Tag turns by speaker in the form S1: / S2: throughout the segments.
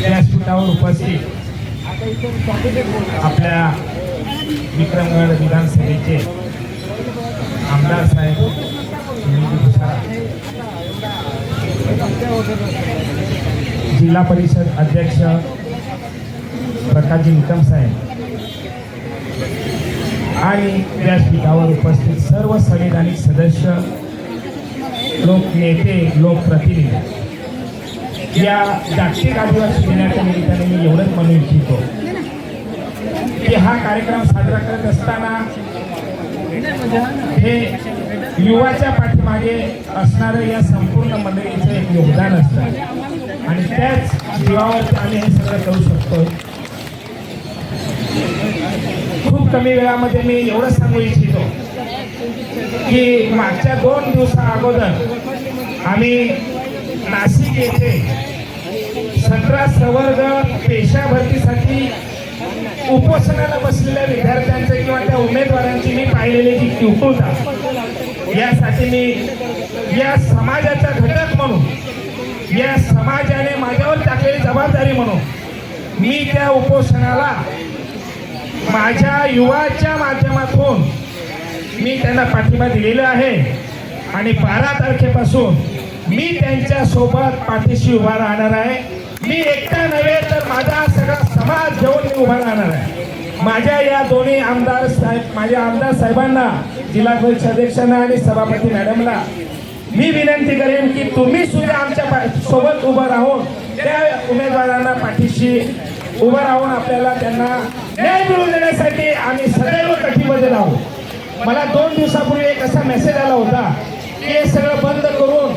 S1: व्यासपीठावर उपस्थित आपल्या विक्रमगड विधानसभेचे आमदार साहेब जिल्हा परिषद अध्यक्ष प्रकाशजी निकम साहेब. आणि व्यासपीठावर उपस्थित सर्व संविधानिक सदस्य लोकनेते लोकप्रतिनिधी या जागतिक आदिवासी दिनाच्या निमित्ताने मी एवढंच म्हणू इच्छितो की हा कार्यक्रम साजरा करत असताना हे युवाच्या पाठीमागे असणारं या संपूर्ण मंडळीचं एक योगदान असतं. आणि त्याच जीवावर आम्ही हे सगळं करू शकतो खूप कमी वेळामध्ये मी एवढं सांगू इच्छितो की मागच्या दोन दिवसा अगोदर आम्ही नाशिक येथे सतरा सवर्ग पेशा भरतीसाठी उपोषणाला बसलेल्या विद्यार्थ्यांचे किंवा त्या उमेदवारांची मी पाहिलेली जी किवकुळता यासाठी मी या समाजाचा घटक म्हणून या समाजाने माझ्यावर टाकलेली जबाबदारी म्हणून मी त्या उपोषणाला माझ्या युवाच्या माध्यमातून मी त्यांना पाठिंबा दिलेला आहे. आणि बारा तारखेपासून मी त्यांच्यासोबत पाठीशी उभा राहणार आहे. मी एकटा नव्हे तर माझा सगळा समाज घेऊन मी उभा राहणार आहे. माझ्या या दोन्ही आमदार साहेब माझ्या आमदार साहेबांना जिल्हा परिषद अध्यक्षांना आणि सभापती मॅडमला मी विनंती करेन की तुम्ही सुद्धा आमच्यासोबत उभं राहून त्या उमेदवारांना पाठीशी उभं राहून आपल्याला त्यांना न्याय मिळवून देण्यासाठी आम्ही सदैव कटिबद्ध राहू मला दोन दिवसापूर्वी एक असा मेसेज आला होता की हे सगळं बंद करून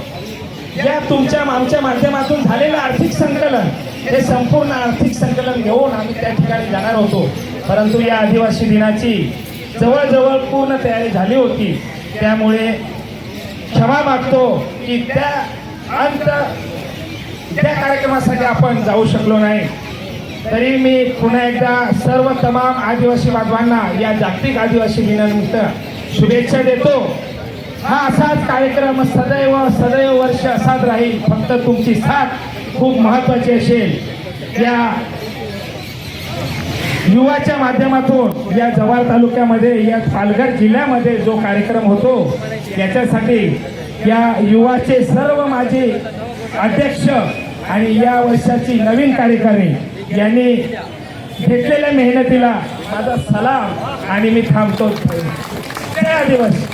S1: या तुमच्या आमच्या माध्यमातून झालेलं आर्थिक संकलन हे संपूर्ण आर्थिक संकलन घेऊन आम्ही त्या ठिकाणी जाणार होतो. परंतु या आदिवासी दिनाची जवळजवळ पूर्ण तयारी झाली होती. त्यामुळे क्षमा मागतो की त्या अंत त्या कार्यक्रमासाठी आपण जाऊ शकलो नाही. तरी मी पुन्हा एकदा सर्व तमाम आदिवासी बांधवांना या जागतिक आदिवासी दिनानिमित्त शुभेच्छा देतो. हा असाच कार्यक्रम सदैव सदैव वर्ष असाच राहील. फक्त तुमची साथ खूप महत्वाची असेल. या युवाच्या माध्यमातून या जव्हार तालुक्यामध्ये या पालघर जिल्ह्यामध्ये जो कार्यक्रम होतो याच्यासाठी या युवाचे सर्व माझे अध्यक्ष आणि या वर्षाची नवीन कार्यकारी यांनी घेतलेल्या मेहनतीला माझा सलाम आणि मी थांबतो जय आदिवासी.